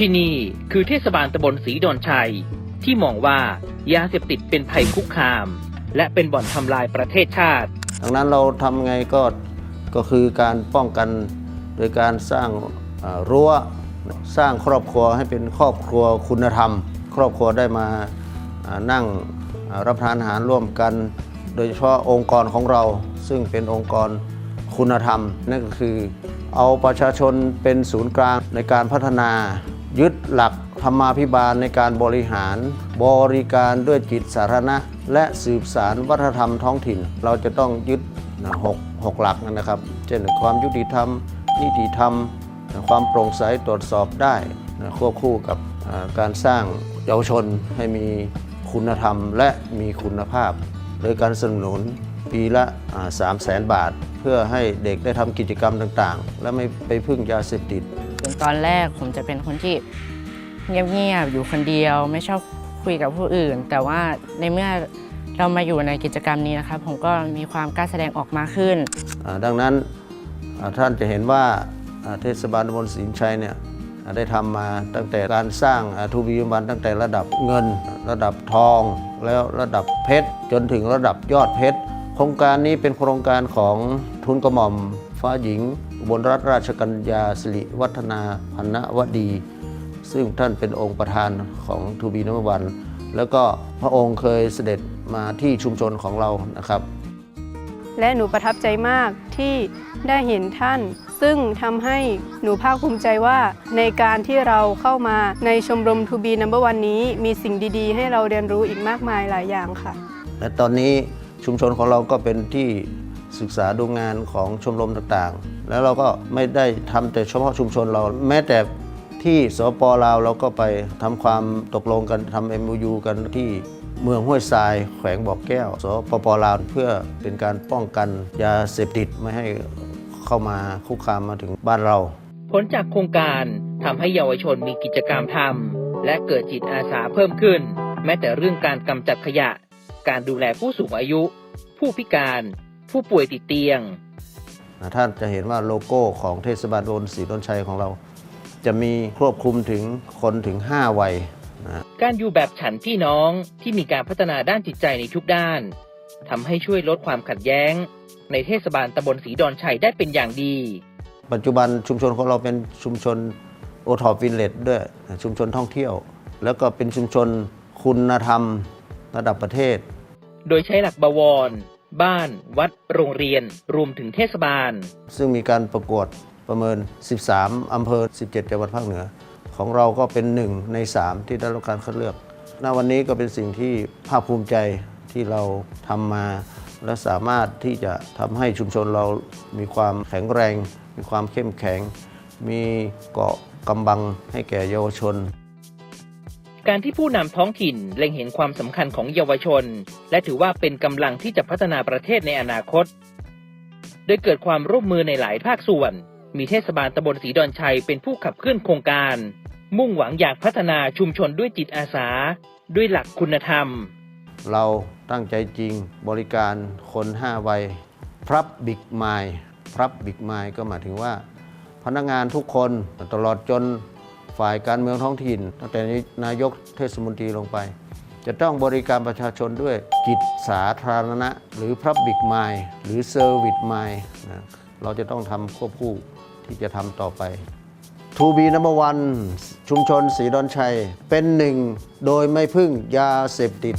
ที่นี่คือเทศบาลตำบลศรีดอนชัย ที่มองว่ายาเสพติดเป็นภัยคุกคาม และเป็นบ่อนทำลายประเทศชาติ ดังนั้นเราทำไงก็ก็คือการป้องกันโดยการสร้างรั้วสร้างครอบครัวให้เป็นครอบครัวคุณธรรม ครอบครัวได้มานั่งรับทานอาหารร่วมกัน โดยเฉพาะองค์กรของเราซึ่งเป็นองค์กรคุณธรรม นั่นก็คือเอาประชาชนเป็นศูนย์กลางในการพัฒนา ยึดหลักธรรมาภิบาลในการบริหาร บริการด้วยจิตสาธารณะ และสืบสารวัฒนธรรมท้องถิ่น เราจะต้องยึดหกหกหลักนะครับ เช่นความยุติธรรม นิติธรรม ความโปร่งใสตรวจสอบได้ควบคู่กับการสร้างเยาวชนให้มีคุณธรรมและมีคุณภาพ โดยการสนับสนุน ปีละ3 0 0แสนบาท เพื่อให้เด็กได้ทำกิจกรรมต่างๆ และไม่ไปพึ่งยาเสพติดถึงตอนแรกผมจะเป็นคนที่เงียบๆอยู่คนเดียวไม่ชอบคุยกับผู้อื่น แต่ว่าในเมื่อเรามาอยู่ในกิจกรรมนี้นะครับ ผมก็มีความกล้าแสดงออกมากขึ้นอ่าดังนั้นอ่าท่านจะเห็นว่าอ่าเทศบาลตำบลศรีชัยเนี่ยอ่าได้ทำมาตั้งแต่การสร้างทูบีบันตั้งแต่ระดับเงิน ระดับทอง แล้วระดับเพชร จนถึงระดับยอดเพชร โครงการนี้เป็นโครงการของทุนกระหม่อม ฟ้าหญิงอุบลรัตนราชกัญญาสิริวัฒนาพันนวดี ซึ่งท่านเป็นองค์ประธานของทูบีนวัน แล้วก็พระองค์เคยเสด็จมาที่ชุมชนของเรานะครับ และหนูประทับใจมากที่ได้เห็นท่าน ซึ่งทำให้หนูภาคภูมิใจว่าในการที่เราเข้ามาในชมรมทูบีนัมเบอร์วันนี้ มีสิ่งดีๆ ให้เราเรียนรู้อีกมากมายหลายอย่างค่ะ และตอนนี้ ชุมชนของเราก็เป็นที่ศึกษาดูงานของชมรมต่างๆ แล้วเราก็ไม่ได้ทำแต่เฉพาะชุมชนเรา แม้แต่ที่สปลาวเราก็ไปทำความตกลงกันทำ MOU กันที่เมืองห้วยทรายแขวงบ่อแก้ว สปปลาวเพื่อเป็นการป้องกันยาเสพติดไม่ให้เข้ามาคุกคามมาถึงบ้านเรา ผลจากโครงการทำให้เยาวชนมีกิจกรรมทำและเกิดจิตอาสาเพิ่มขึ้น แม้แต่เรื่องการกำจัดขยะ การดูแลผู้สูงอายุ ผู้พิการ ผู้ป่วยติดเตียง ท่านจะเห็นว่าโลโก้ของเทศบาลโดนศรีดนชัยของเรา จะมีควบคุมถึงคนถึง 5 วัยนะการอยู่แบบฉันพี่น้องที่มีการพัฒนาด้านจิตใจในทุกด้านทำให้ช่วยลดความขัดแย้ง ในเทศบาลตำบลศรีดอนชัยได้เป็นอย่างดี ปัจจุบันชุมชนของเราเป็นชุมชนโอทอปวินเลดด้วยชุมชนท่องเที่ยว แล้วก็เป็นชุมชนคุณธรรมระดับประเทศ โดยใช้หลักบวร บ้าน วัด โรงเรียน รวมถึงเทศบาล ซึ่งมีการประกวดประเมิน 13 อำเภอ 17 จังหวัดภาคเหนือ ของเราก็เป็นหนึ่งใน 3 ที่ได้รับการคัดเลือกณวันนี้ก็เป็นสิ่งที่ภาคภูมิใจที่เราทำมา และสามารถที่จะทำให้ชุมชนเรามีความแข็งแรง มีความเข้มแข็ง มีเกาะกำบังให้แก่เยาวชน การที่ผู้นำท้องถิ่นเล็งเห็นความสำคัญของเยาวชน และถือว่าเป็นกำลังที่จะพัฒนาประเทศในอนาคต โดยเกิดความร่วมมือในหลายภาคส่วน มีเทศบาลตำบลศรีดอนชัยเป็นผู้ขับเคลื่อนโครงการ มุ่งหวังอยากพัฒนาชุมชนด้วยจิตอาสา ด้วยหลักคุณธรรม เราตั้งใจจริงบริการคน5วัยพรับบิ๊กไมล์พรับบิ๊กไมล์ก็หมายถึงว่า พนักงานทุกคนตลอดจน ฝ่ายการเมืองท้องถิ่นตั้งแต่นายกเทศมนตรีลงไป จะต้องบริการประชาชนด้วยกิจสาธารณะ หรือพรับบิกไมล์หรือเซอร์วิสไมล์นะเราจะต้องทำควบคู่ที่จะทำต่อไปทูบีนัมวันชุมชนศรีดอนชัย เป็นหนึ่งโดยไม่พึ่งยาเสพติด